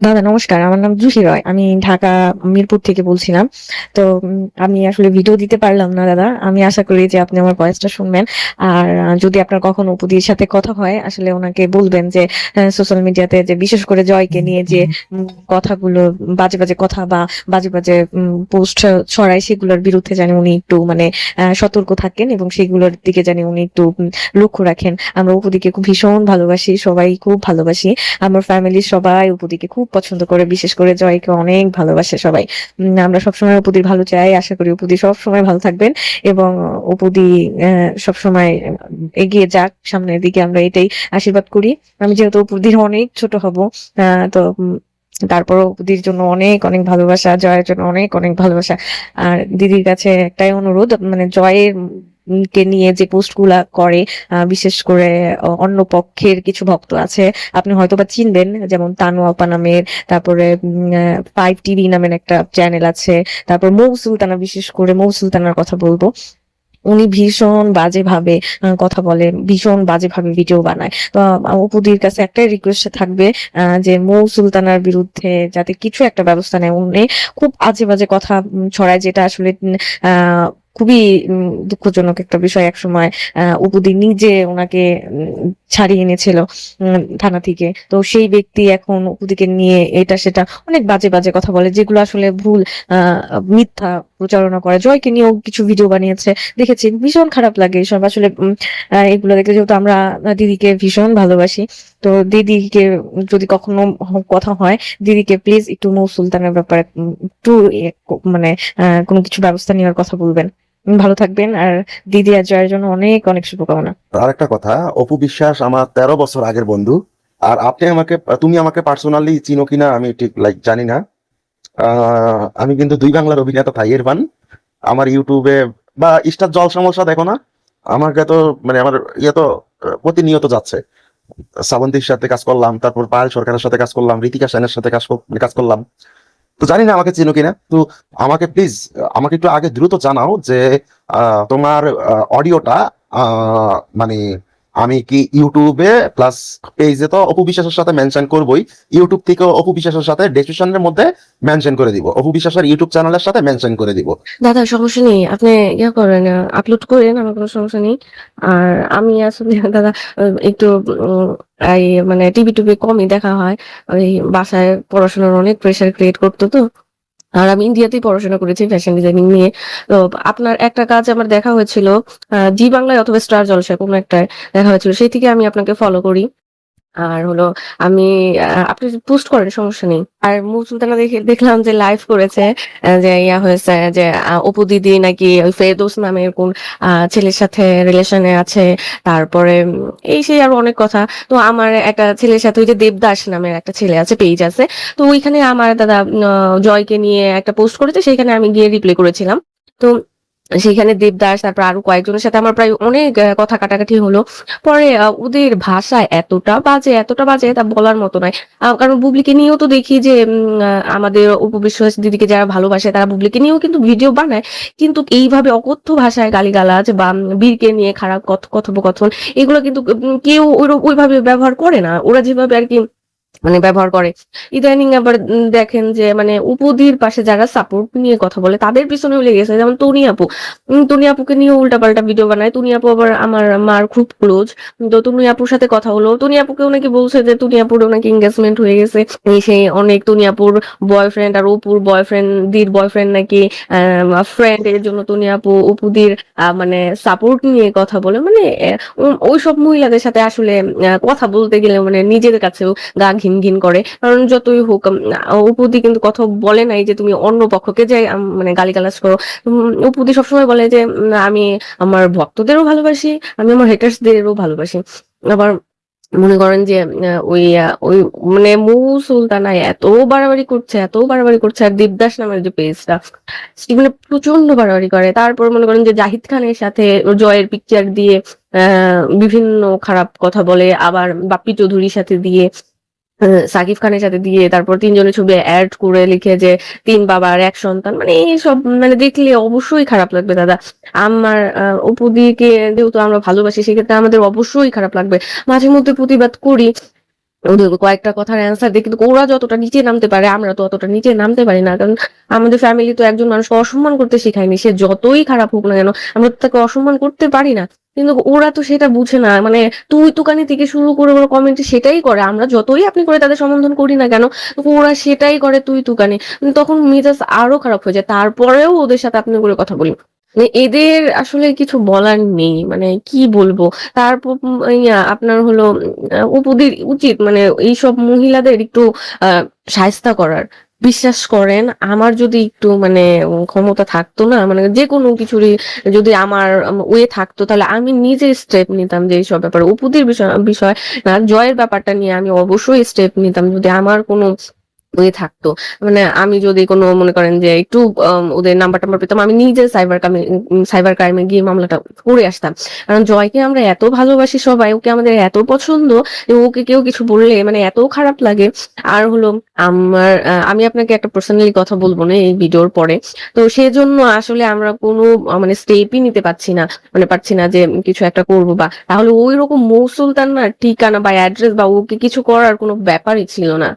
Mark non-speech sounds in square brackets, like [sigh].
দাদা, নমস্কার। আমার নাম জুহি রয়। আমি ঢাকা, মিরপুর থেকে বলছিলাম। তো আমি আসলে ভিডিও দিতে পারলাম না, দাদা। আমি আশা করি যে আপনি আমার ভয়েসটা শুনবেন। আর যদি আপনার কখনো উপদির সাথে কথা হয়, আসলে ওনাকে বলবেন যে সোশ্যাল মিডিয়াতে যে বিশেষ করে জয়কে নিয়ে যে কথাগুলো, বাজে বাজে কথা বা বাজে বাজে পোস্ট ছড়ায়, সেগুলোর বিরুদ্ধে জানি উনি একটু মানে সতর্ক থাকেন এবং সেগুলোর দিকে জানি উনি একটু লক্ষ্য রাখেন। আমরা উপদিকে খুব ভীষণ ভালোবাসি, সবাই খুব ভালোবাসি। আমার ফ্যামিলির সবাই উপদিকে খুব পছন্দ করে বিশেষ করে জয়কে অনেক ভালোবাসে সবাই। আমরা সবসময় উপদির ভালো চাই আশা করি উপদি সবসময় ভালো থাকবেন এবং আহ, সবসময় এগিয়ে যাক সামনের দিকে আমরা এটাই আশীর্বাদ করি। আমি যেহেতু উপদির অনেক ছোট হব তো তারপরও দিদির জন্য অনেক অনেক ভালোবাসা জয়ের জন্য অনেক অনেক ভালোবাসা। আর দিদির কাছে একটাই অনুরোধ মানে জয়ের কে নিয়ে যে পোস্টগুলা করে বিশেষ করে অন্য পক্ষের কিছু ভক্ত আছে, আপনি হয়তো বা চিনবেন, যেমন তানু আপা নামের, তারপরে ফাইভ টিভি নামের একটা চ্যানেল আছে, তারপর মৌ সুলতানা, বিশেষ করে মৌ সুলতানার কথা বলব। উনি ভীষণ বাজে ভাবে কথা বলে, ভীষণ বাজে ভাবে ভিডিও বানায়। তো অপুদির কাছে একটাই রিকোয়েস্ট থাকবে যে মৌ সুলতানার বিরুদ্ধে যাতে কিছু একটা ব্যবস্থা নেয়। উনি খুব আজে বাজে কথা ছড়ায়, যেটা আসলে আহ খুবই দুঃখজনক একটা বিষয় এক সময় উপদি নিজে ওনাকে ছাড়িয়ে এনেছিল থানা থেকে। তো সেই ব্যক্তি এখন উপদিকে নিয়ে এটা সেটা অনেক বাজে বাজে কথা বলে, যেগুলো আসলে ভুল মিথ্যা প্রচারণা করে। জয়কে নিয়েও কিছু ভিডিও বানিয়েছে, দেখেছি, ভীষণ খারাপ লাগে এসব। আসলে এগুলো দেখে যেহেতু আমরা দিদিকে ভীষণ ভালোবাসি, তো দিদিকে যদি কখনো কথা হয়, দিদিকে প্লিজ একটু মৌ সুলতানের ব্যাপারে একটু মানে কোনো কিছু ব্যবস্থা নেওয়ার কথা বলবেন। ভালো থাকবেন। আর দিদি আর জয়ের জন্য অনেক অনেক শুভকামনা। আর একটা কথা, অপু বিশ্বাস আমার তেরো বছর আগের বন্ধু। আর আপনি আমাকে, তুমি আমাকে পার্সোনালি চিনো কিনা আমি ঠিক লাইক জানি না। আমি কিন্তু দুই বাংলার অভিনেতা থাই ইরফান আমার ইউটিউবে বা স্টার জল সমস্যা দেখো না। আমাকে তো মানে আমার ইয়ে তো প্রতিনিয়ত যাচ্ছে। শ্রাবন্তীর সাথে কাজ করলাম, তারপর পায়েল সরকারের সাথে কাজ করলাম ঋতিকা সেনের সাথে কাজ কাজ করলাম। তো জানি না আমাকে চিনো কিনা। তো আমাকে প্লিজ আমাকে একটু আগে দ্রুত জানাও যে তোমার অডিওটা মানে আমি কি ইউটিউবে প্লাস পেজে তো অপু বিশ্বাসের সাথে মেনশন করবই ইউটিউব থেকে অপু বিশ্বাসের সাথে ডেসক্রিপশনের মধ্যে মেনশন করে দিব। অপু বিশ্বাসের ইউটিউব চ্যানেলের সাথে মেনশন করে দিব। দাদা, সমস্যা নেই। আপনি ইয়া করেন আপলোড করেন, আমার কোনো সমস্যা নেই। আর আমি আসলে, [laughs] দাদা একটু এই মানে টিভি টুভি কমই দেখা হয়। ওই বাসায় পড়াশোনার অনেক প্রেশার ক্রিয়েট করতো তো। আর আমি ইন্ডিয়াতেই পড়াশোনা করেছি ফ্যাশন ডিজাইনিং নিয়ে। তো আপনার একটা কাজ আমার দেখা হয়েছিল জি বাংলায় অথবা স্টার জলসায় কোনো একটা দেখা হয়েছিল, সেই থেকে আমি আপনাকে ফলো করি। আর হলো আমি আপনি পোস্ট করেন সমস্যা নেই। আর মৌ সুলতানা দেখে দেখলাম যে লাইভ করেছে যে ইয়া হয়েছে যে অপু দিদি নাকি ওই ফেরদৌস কোন আহ, ছেলের সাথে রিলেশনে আছে। তারপরে এই সেই আরও অনেক কথা। তো আমার একটা ছেলের সাথে ওই যে দেবদাস নামের একটা ছেলে আছে পেজ আছে। তো ওইখানে আমার দাদা জয়কে নিয়ে একটা পোস্ট করেছে সেখানে আমি গিয়ে রিপ্লাই করেছিলাম। তো সেখানে দেবদাস, তারপর আরও কয়েকজনের সাথে আমার প্রায় অনেক কথা কাটাকাটি হলো। পরে ওদের ভাষা এতটা বাজে এতটা বাজে তা বলার মতো নয়। কারণ বুবলিকে নিয়েও তো দেখি যে আমাদের উপবিশ্বাস দিদিকে যারা ভালোবাসে, তারা বুবলিকে নিয়েও কিন্তু ভিডিও বানায়। কিন্তু এইভাবে অকথ্য ভাষায় গালিগালাজ বা বীরকে নিয়ে খারাপ কথ- কথোপকথন এগুলো কিন্তু কেউ ওইভাবে ব্যবহার করে না। ওরা যেভাবে আর কি মানে ব্যবহার করে। ইদানিং আবার দেখেন যে মানে উপদির পাশে যারা সাপোর্ট নিয়ে কথা বলে, তাদের পিছনেও লেগেছে যেমন তনি আপু। তনি আপুকে নিয়ে উল্টাপাল্টা ভিডিও বানায়। তনি আপু আবার আমার মার খুব ক্লোজ তো তনি আপুর সাথে কথা হলো। তনি আপুকেও নাকি বলছে যে তনি আপুর নাকি এঙ্গেজমেন্ট হয়ে গেছে। সেই অনেক তনি আপুর বয়ফ্রেন্ড আর অপুর বয়ফ্রেন্ড দির বয়ফ্রেন্ড নাকি ফ্রেন্ড এর জন্য তনি আপু অপুদির মানে সাপোর্ট নিয়ে কথা বলে। মানে ওই সব মহিলাদের সাথে আসলে কথা বলতে গেলে মানে নিজের কাছেও গা ঘিন ঘিন করে। কারণ যতই হোক উপদি কিন্তু কথা বলে নাই যে তুমি অন্য পক্ষকে যে মানে গালিগালাজ করো। উপদি সবসময় বলে যে আমি আমার ভক্তদেরও ভালোবাসি, আমি আমার হেটার্সদেরও ভালোবাসি। আবার মনে করেন যে ওই ওই মানে মৌ সুলতানা এত বাড়াবাড়ি করছে, এত বাড়াবাড়ি করছে, আর দেবদাস নামের যে পেজটা মানে প্রচণ্ড বাড়াবাড়ি করে। তারপর মনে করেন যে জাহিদ খানের সাথে জয়ের পিকচার দিয়ে বিভিন্ন খারাপ কথা বলে, আবার বাপ্পি চৌধুরীর সাথে দিয়ে সাকিব খানের সাথে দিয়ে তারপর তিনজনের ছবি অ্যাড করে লিখে যে তিন বাবার এক সন্তান মানে এইসব মানে দেখলে অবশ্যই খারাপ লাগবে দাদা। আমার আহ, অপুদিকে যেহেতু আমরা ভালোবাসি সেক্ষেত্রে আমাদের অবশ্যই খারাপ লাগবে। মাঝে মধ্যে প্রতিবাদ করি। ওদের কয়েকটা কথার অ্যান্সার দিয়ে কিন্তু ওরা যতটা নিচে নামতে পারে আমরা তো অতটা নিচে নামতে পারি না। কারণ আমাদের ফ্যামিলি তো একজন মানুষকে অসম্মান করতে শেখায়নি। সে যতই খারাপ হোক না কেন আমরা তাকে অসম্মান করতে পারি না। কিন্তু ওরা তো সেটা বুঝে না। মানে তুই তুকানি থেকে শুরু করে ওরা কমেন্টে সেটাই করে। আমরা যতই আপনি করে তাদের সম্বোধন করি না কেন ওরা সেটাই করে তুই তুকানি তখন মেজাজ আরও খারাপ হয়ে যায়। তারপরেও ওদের সাথে আপনি করে কথা বলি। মানে এদের আসলে কিছু বলার নেই। মানে কি বলব? তারপর আপনার হলো উপদের উচিত। মানে এইসব মহিলাদের একটু, আহ, সায়স্তা করার। বিশ্বাস করেন, আমার যদি একটু মানে ক্ষমতা থাকতো না মানে যে কোনো কিছুরই যদি আমার ওয়ে থাকতো, তাহলে আমি নিজে স্টেপ নিতাম যে এইসব ব্যাপারে। উপদের বিষয় বিষয় জয়ের ব্যাপারটা নিয়ে আমি অবশ্যই স্টেপ নিতাম। যদি আমার কোনো ওয়ে থাকতো। মানে আমি যদি কোনো মনে করেন যে একটু ওদের নাম্বার টাম্বার পেতাম, আমি নিজে সাইবার সাইবার ক্রাইমে গিয়ে মামলাটা করে আসতাম। কারণ জয়কে আমরা এত ভালোবাসি সবাই, ওকে আমাদের এত পছন্দ ওকে কেউ কিছু বললে মানে এত খারাপ লাগে। আর হলো আমার আমি আপনাকে একটা পার্সোনালি কথা বলব না এই ভিডিওর পরে। তো সেজন্য আসলে আমরা কোনো মানে স্টেপই নিতে পারছি না। মানে পারছি না যে কিছু একটা করব বা, তাহলে ওই রকম মৌসুলতান না ঠিকানা বা অ্যাড্রেস বা ওকে কিছু করার কোনো ব্যাপারই ছিল না।